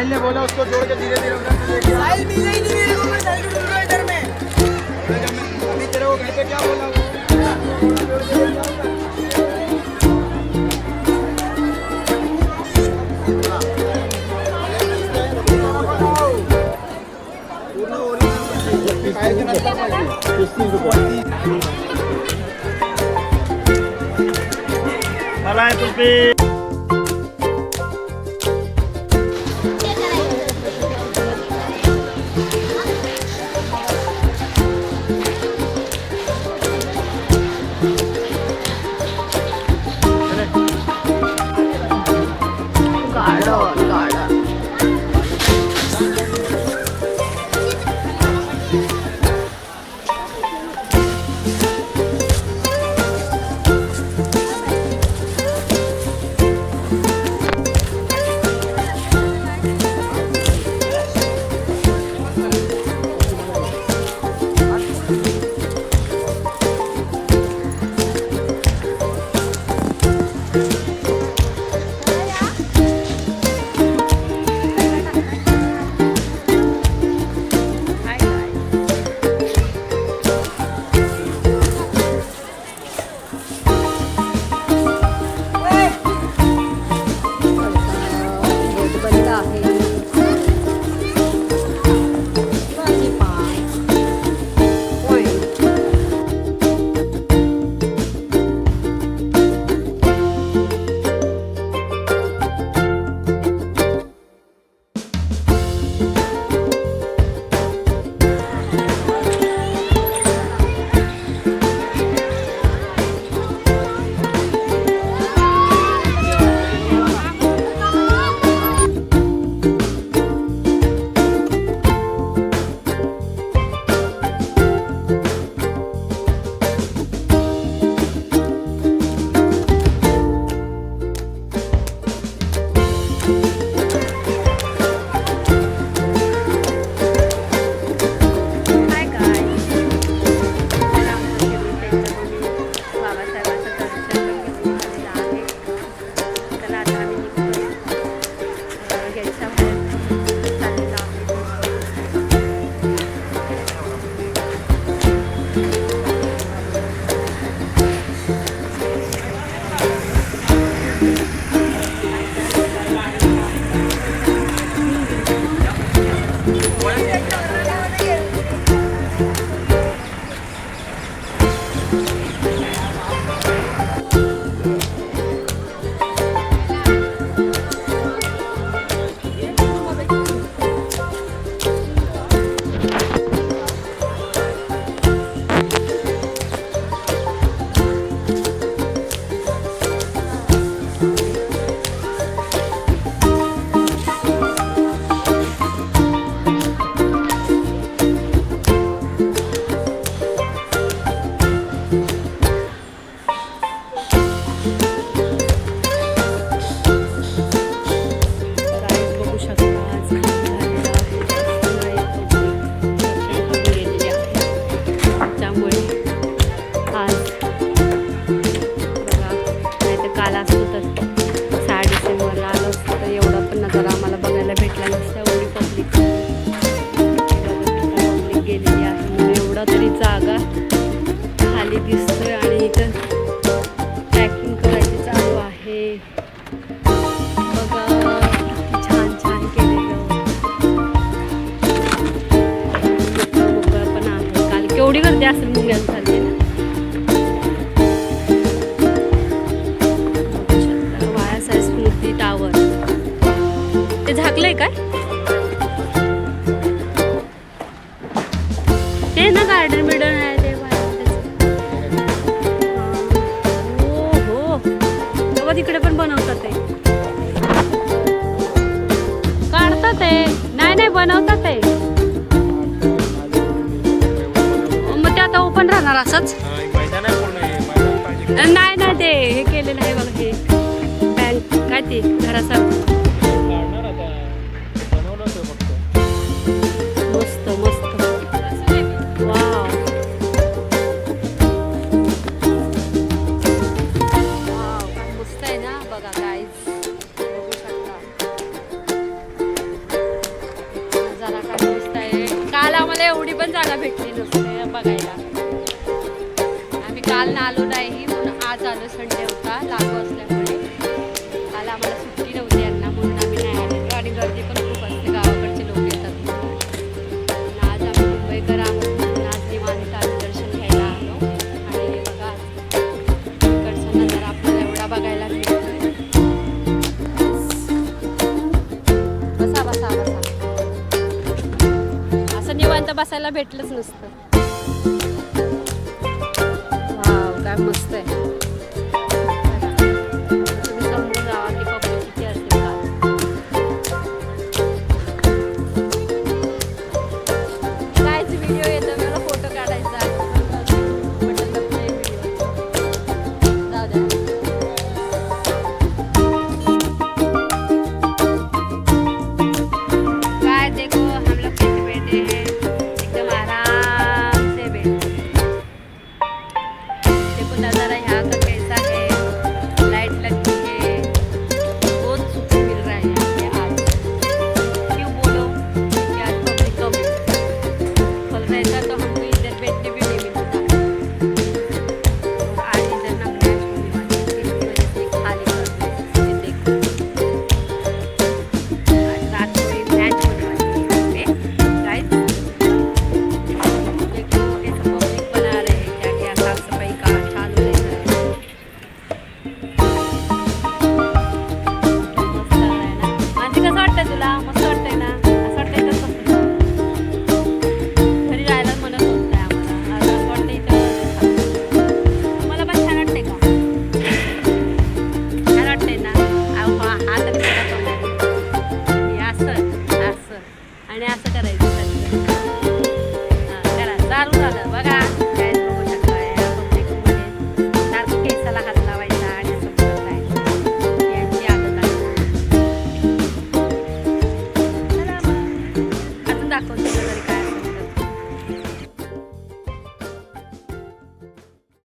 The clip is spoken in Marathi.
साहिल ने बोला उसको जोड़ के धीरे धीरे उधर से लेके आ। साहिल मेरे को मैं साहिल को ढूंढ रहा इधर में अभी तेरे को घर पे क्या बोला वो? जोड़ के एवढा आम्हाला बघायला भेटला नसता एवढी पब्लिक पब्लिक गेलेली आहे. म्हणजे एवढा तरी जागा खाली दिसतोय आणि इथं पॅकिंग करायची चालू आहे. बघा किती छान छान केलेलं. मोकळं पण आहे. काल केवढी गर्दी असेल मुंग्यांसाठी ते झाकलंय काय? ते ना गार्डन बिर्डन आहे ते हो बघा तिकडे पण बनवतात ते. काढतात ते. नाही नाही बनवतात ते. मग ते आता ओपन राहणार असंच? आहे नाही नाही ते हे केलेलं आहे बघा हे बँक काय ते? घरासारखं. पण जागा भेटली नसते बघायला. आम्ही काल ना आलो नाही म्हणून आज आलो संडे होता लागू असल्यामुळे. बघायला भेटलंच नसतं. वाव काय मस्त आहे.